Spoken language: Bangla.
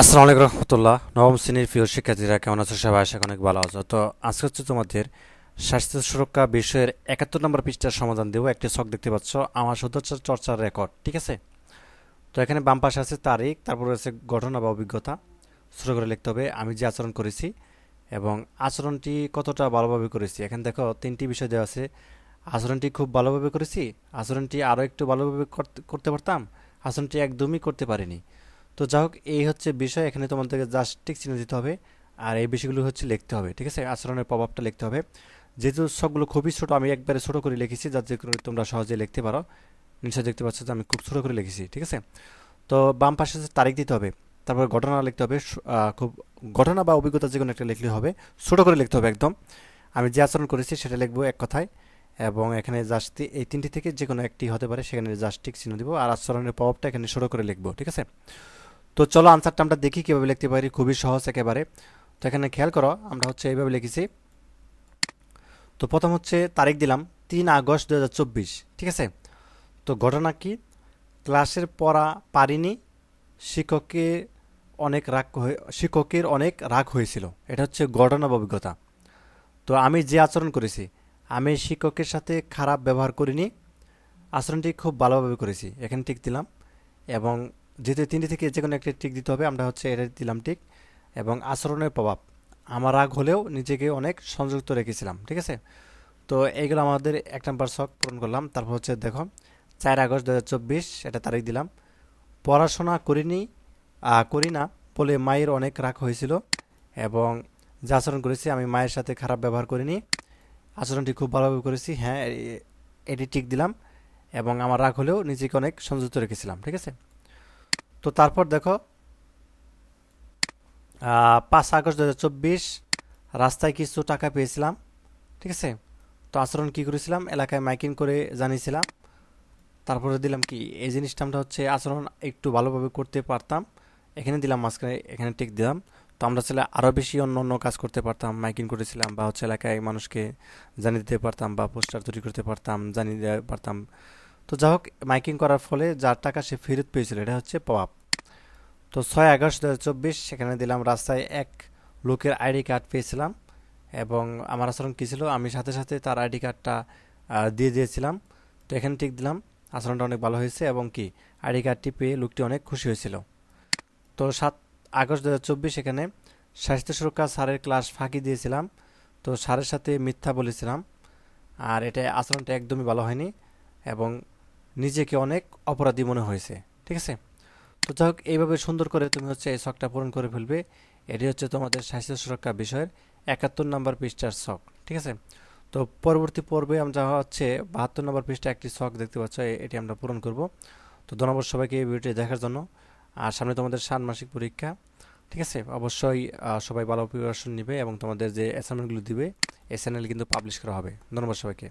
আসসালামু আলাইকুম রহমতুল্লাহ। নবম শ্রেণির প্রিয় শিক্ষার্থীরা, কেমন আছো? সবাই আশা অনেক ভালো আছো। তো আজকে হচ্ছে তোমাদের স্বাস্থ্য সুরক্ষা বিষয়ের একাত্তর নম্বর পৃষ্ঠার সমাধান দেবো। একটি শখ দেখতে পাচ্ছ, আমার সদস্য চর্চার রেকর্ড ঠিক আছে? তো এখানে বাম পাশে আছে তারিখ, তারপর রয়েছে ঘটনা বা অভিজ্ঞতা। শুরু করে লিখতে হবে, আমি যে আচরণ করেছি এবং আচরণটি কতটা ভালোভাবে করেছি। এখানে দেখো, তিনটি বিষয় দেওয়া আছে। আচরণটি খুব ভালোভাবে করেছি, আচরণটি আরও একটু ভালোভাবে করতে পারতাম, আচরণটি একদমই করতে পারিনি। তো যাই হোক, এই হচ্ছে বিষয়। এখানে তোমাদেরকে জাস্ট টিক চিহ্ন দিতে হবে। আর এই বিষয়গুলো হচ্ছে লিখতে হবে, ঠিক আছে? আচরণের প্রভাবটা লিখতে হবে। যেহেতু সবগুলো খুবই ছোট, আমি একবারে ছোট করে লিখেছি, যাতে করে তোমরা সহজে লিখতে পারো। নিশ্চয় দেখতে পাচ্ছ যে আমি খুব ছোট করে লিখেছি, ঠিক আছে? তো বাম পাশে তারিখ দিতে হবে। তারপর ঘটনা লিখতে হবে খুব ঘটনা বা অভিজ্ঞতা যে কোনো একটা লিখলে হবে। ছোট করে লিখতে হবে একদম। আমি যে আচরণ করেছি সেটা লিখব এক কথায়। এবং এখানে জাস্ট এই তিনটি থেকে যে কোনো একটি হতে পারে, সেখানে জাস্টিক চিহ্ন দিব। আর আচরণের প্রভাবটা এখানে ছোট করে লিখব, ঠিক আছে? তো চলো আনসারটা আমরা দেখি কীভাবে লিখতে পারি, খুবই সহজ একেবারে। তো এখানে খেয়াল করো, আমরা হচ্ছে এইভাবে লিখেছি। তো প্রথম হচ্ছে তারিখ দিলাম, তিন আগস্ট দু হাজার চব্বিশ, ঠিক আছে? তো ঘটনা কি? ক্লাসের পড়া পারিনি শিক্ষকের অনেক রাগ শিক্ষকের অনেক রাগ হয়েছিল। এটা হচ্ছে ঘটনা অভিজ্ঞতা। তো আমি যে আচরণ করেছি, আমি শিক্ষকের সাথে খারাপ ব্যবহার করিনি, আচরণটি খুব ভালোভাবে করেছি। এখানে ঠিক দিলাম এবং যেহেতু তিনটি থেকে যে কোনো একটা টিক দিতে হবে, আমরা হচ্ছে এটা দিলাম টিক এবং আচরণের প্রভাব। আমার রাগ হলেও নিজেকে অনেক সংযুক্ত রেখেছিলাম, ঠিক আছে? তো এইগুলো আমাদের এক নম্বর শখ পূরণ করলাম। তারপর হচ্ছে দেখো, চার আগস্ট দু হাজার চব্বিশ, এটা তারিখ দিলাম। পড়াশোনা করিনি করি না বলে মায়ের অনেক রাগ হয়েছিল এবং যে আচরণ করেছি আমি মায়ের সাথে খারাপ ব্যবহার করিনি। আচরণটি খুব ভালোভাবে করেছি হ্যাঁ এটি টিক দিলাম এবং আমার রাগ হলেও নিজেকে অনেক সংযুক্ত রেখেছিলাম, ঠিক আছে? তো তারপর দেখো পাঁচ আগস্ট দু হাজার চব্বিশ, রাস্তায় কিছু টাকা পেয়েছিলাম, ঠিক আছে? তো আচরণ কি করেছিলাম? এলাকায় মাইকিং করে জানিয়েছিলাম। তারপরে দিলাম কি, এই জিনিসটা হচ্ছে আচরণ একটু ভালোভাবে করতে পারতাম। এখানে দিলাম মাঝখানে, এখানে টিক দিলাম। তো আমরা চাইলে আরও বেশি অন্য অন্য কাজ করতে পারতাম, মাইকিং করেছিলাম বা হচ্ছে এলাকায় মানুষকে জানিয়ে দিতে পারতাম বা পোস্টার তৈরি করতে পারতাম, জানিয়ে দিতে পারতাম। তো যাই হোক, মাইকিং করার ফলে যার টাকা সে ফেরত পেয়েছিল, এটা হচ্ছে প্রভাব। তো ছয় আগস্ট দু সেখানে দিলাম রাস্তায় এক লোকের আইডি কার্ড পেয়েছিলাম এবং আমার আচরণ কী ছিল? আমি সাথে সাথে তার আইডি কার্ডটা দিয়ে দিয়েছিলাম। তো এখানে ঠিক দিলাম, আচরণটা অনেক ভালো হয়েছে এবং কি? আইডি কার্ডটি পেয়ে লোকটি অনেক খুশি হয়েছিল। তো সাত আগস্ট দু এখানে স্বাস্থ্য সুরক্ষা স্যারের ক্লাস ফাঁকি দিয়েছিলাম। তো স্যারের সাথে মিথ্যা বলেছিলাম। আর এটা আচরণটা একদমই ভালো হয়নি এবং নিজেকে অনেক অপরাধী মনে হয়েছে, ঠিক আছে? তো যাই হোক এইভাবে সুন্দর করে তুমি হচ্ছে এই শখটা পূরণ করে ফেলবে। এটি হচ্ছে তোমাদের স্বাস্থ্য সুরক্ষা বিষয়ের একাত্তর নম্বর পৃষ্ঠার শখ, ঠিক আছে? তো পরবর্তী পর্বে আমরা হচ্ছে বাহাত্তর নম্বর পৃষ্ঠা একটি শখ দেখতে পাচ্ছ এটি আমরা পূরণ করব। তো ধন্যবাদ সবাইকে এই ভিডিওটি দেখার জন্য। আর সামনে তোমাদের ষান্মাসিক পরীক্ষা, ঠিক আছে? অবশ্যই সবাই ভালো প্রিপারেশন নেবে এবং তোমাদের যে অ্যাসাইনমেন্টগুলো দিবে, এই চ্যানেলে কিন্তু পাবলিশ করা হবে। ধন্যবাদ সবাইকে।